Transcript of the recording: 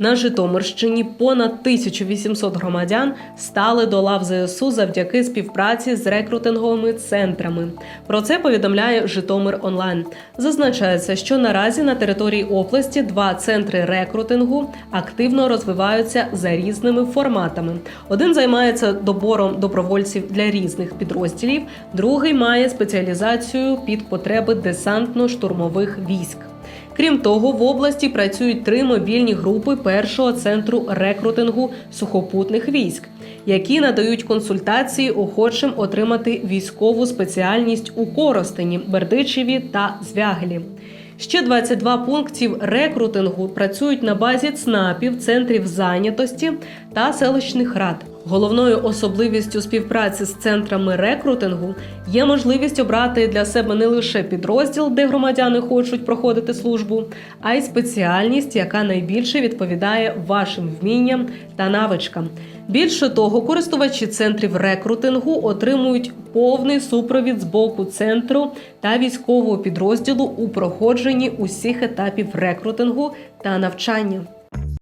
На Житомирщині понад 1800 громадян стали до лав ЗСУ завдяки співпраці з рекрутинговими центрами. Про це повідомляє Житомир Онлайн. Зазначається, що наразі на території області два центри рекрутингу активно розвиваються за різними форматами. Один займається добором добровольців для різних підрозділів, другий має спеціалізацію під потреби десантно-штурмових військ. Крім того, в області працюють три мобільні групи першого центру рекрутингу сухопутних військ, які надають консультації охочим отримати військову спеціальність у Коростені, Бердичеві та Звягелі. Ще 22 пунктів рекрутингу працюють на базі ЦНАПів, центрів зайнятості та селищних рад. Головною особливістю співпраці з центрами рекрутингу є можливість обрати для себе не лише підрозділ, де громадяни хочуть проходити службу, а й спеціальність, яка найбільше відповідає вашим вмінням та навичкам. Більше того, користувачі центрів рекрутингу отримують повний супровід з боку центру та військового підрозділу у проходженні усіх етапів рекрутингу та навчання.